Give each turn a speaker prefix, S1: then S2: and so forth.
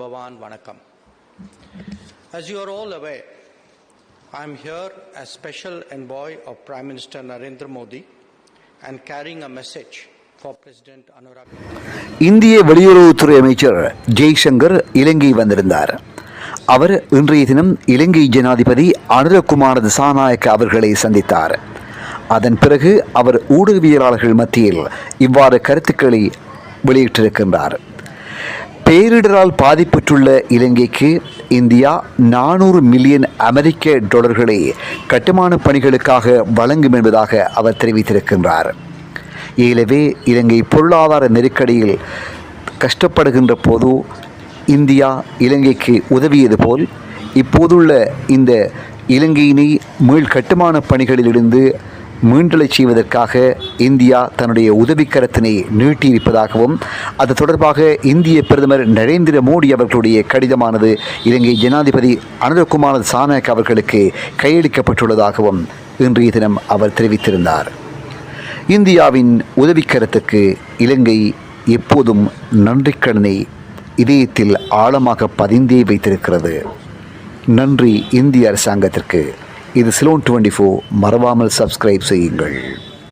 S1: Bhavan வணக்கம். As you are all aware, I am here as special envoy of Prime Minister Narendra Modi and carrying a message for President Anurag.
S2: இந்திய வெளியுறவுத்துறை அமைச்சர் ஜெய்சங்கர் இலங்கை வந்திருந்தார். அவர் இன்றைய தினம் இலங்கை ஜனாதிபதி அனுரகுமார திசாநாயக்க அவர்களை சந்தித்தார். அதன் பிறகு அவர் ஊடகவியலாளர்கள் மத்தியில் இவ்வாறு கருத்துக்களை வெளியிட்டிருக்கின்றார். பேரிடரால் பாதிப்புற்றுள்ள இலங்கைக்கு இந்தியா நானூறு மில்லியன் அமெரிக்க டாலர்களை கட்டுமான பணிகளுக்காக வழங்கும் என்பதாக அவர் தெரிவித்திருக்கின்றார். ஏலவே இலங்கை பொருளாதார நெருக்கடியில் கஷ்டப்படுகின்ற போது இந்தியா இலங்கைக்கு உதவியது போல் இப்போதுள்ள இந்த இலங்கையினை மீள் கட்டுமான பணிகளிலிருந்து மீண்டலை செய்வதற்காக இந்தியா தன்னுடைய உதவிக்கரத்தினை நீட்டியிருப்பதாகவும் அது தொடர்பாக இந்திய பிரதமர் நரேந்திர மோடி அவர்களுடைய கடிதமானது இலங்கை ஜனாதிபதி அனுரகுமார சானக் அவர்களுக்கு கையளிக்கப்பட்டுள்ளதாகவும் இன்றைய தினம் அவர் தெரிவித்திருந்தார். இந்தியாவின் உதவிக்கரத்துக்கு இலங்கை எப்போதும் நன்றிக்கடனை இதயத்தில் ஆழமாக பதிந்தே வைத்திருக்கிறது. நன்றி இந்திய அரசாங்கத்திற்கு. இது சிலோன் டுவெண்ட்டி ஃபோர். மறவாமல் சப்ஸ்கிரைப் செய்யுங்கள்.